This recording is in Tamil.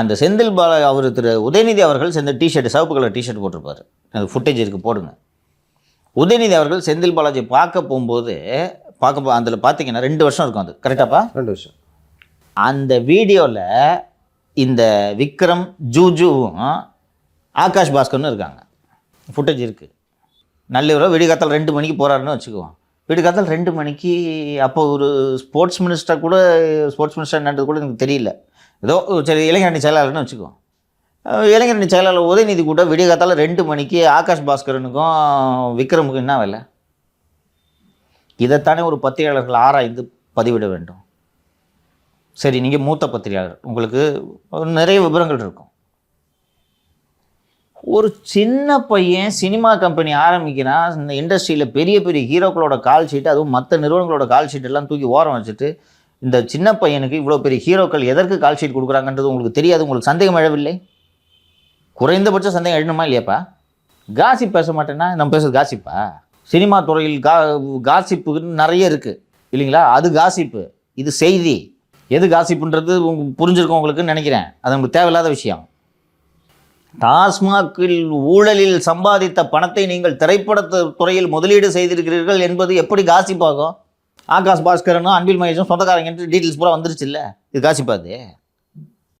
அந்த செந்தில் பாலா அவர் திரு உதயநிதி அவர்கள் செந்தில் டிஷர்ட் சிவப்பு கலர் டிஷர்ட் போட்டிருப்பாரு. அது ஃபுட்டேஜ் இருக்குது போடுங்க. உதயநிதி அவர்கள் செந்தில் பாலாஜி பார்க்க போகும்போது பார்க்க போ அதில் பார்த்தீங்கன்னா ரெண்டு வருஷம் இருக்கும் அது. கரெக்டாப்பா ரெண்டு வருஷம். அந்த வீடியோவில் இந்த விக்ரம் ஜூஜுவும் ஆகாஷ் பாஸ்கர்னு இருக்காங்க. ஃபுட்டேஜ் இருக்குது நள்ளிரவு விடிகாத்தால் ரெண்டு மணிக்கு போகிறாருன்னு வச்சுக்குவோம். விடிகாத்தால் ரெண்டு மணிக்கு அப்போ ஒரு ஸ்போர்ட்ஸ் மினிஸ்டர் கூட ஸ்போர்ட்ஸ் மினிஸ்டர் என்னன்றது கூட எனக்கு தெரியல. ஏதோ சரி இளைஞரணி செயலாளர்னு வச்சுக்கோ. இளைஞரணி செயலாளர் உதயநிதி கூட விடிகாத்தால் ரெண்டு மணிக்கு ஆகாஷ் பாஸ்கரனுக்கும் விக்ரமுக்கும் என்ன வேலை? இதைத்தானே ஒரு பத்திரிகையாளர்கள் ஆராய்ந்து பதிவிட வேண்டும். சரி நீங்கள் மூத்த பத்திரிகையாளர். உங்களுக்கு நிறைய விவரங்கள் இருக்கும். ஒரு சின்ன பையன் சினிமா கம்பெனி ஆரம்பிக்கிறான். இந்த இண்டஸ்ட்ரியில் பெரிய பெரிய ஹீரோக்களோட கால் ஷீட் அதுவும் மற்ற நிறுவனங்களோட கால் ஷீட் எல்லாம் தூக்கி ஓரம் வச்சுட்டு இந்த சின்ன பையனுக்கு இவ்வளோ பெரிய ஹீரோக்கள் எதற்கு கால் ஷீட் கொடுக்குறாங்கன்றது உங்களுக்கு தெரியாது உங்களுக்கு சந்தேகம் எழவில்லை? குறைந்தபட்ச சந்தேகம் எழுணுமா இல்லையாப்பா? காசிப் பேச மாட்டேன்னா நம்ம பேசுறது காசிப்பா சினிமா துறையில் கா காசிப்புன்னு நிறைய இருக்குது இல்லைங்களா? அது காசிப்பு இது செய்தி. எது காசிப்புன்றது உங்களுக்கு புரிஞ்சிருக்கும் உங்களுக்குன்னு நினைக்கிறேன். அது உங்களுக்கு தேவையில்லாத விஷயம். டாஸ்மாகில் ஊழலில் சம்பாதித்த பணத்தை நீங்கள் திரைப்பட துறையில் முதலீடு செய்திருக்கிறீர்கள் என்பது எப்படி காசிப்பாகும் ஆகாஷ் பாஸ்கரனும் அன்பில் மகேஷும் சொந்தக்காரங்க டீட்டெயில்ஸ் பூரா வந்துருச்சு இல்லை இது காசிப்பாது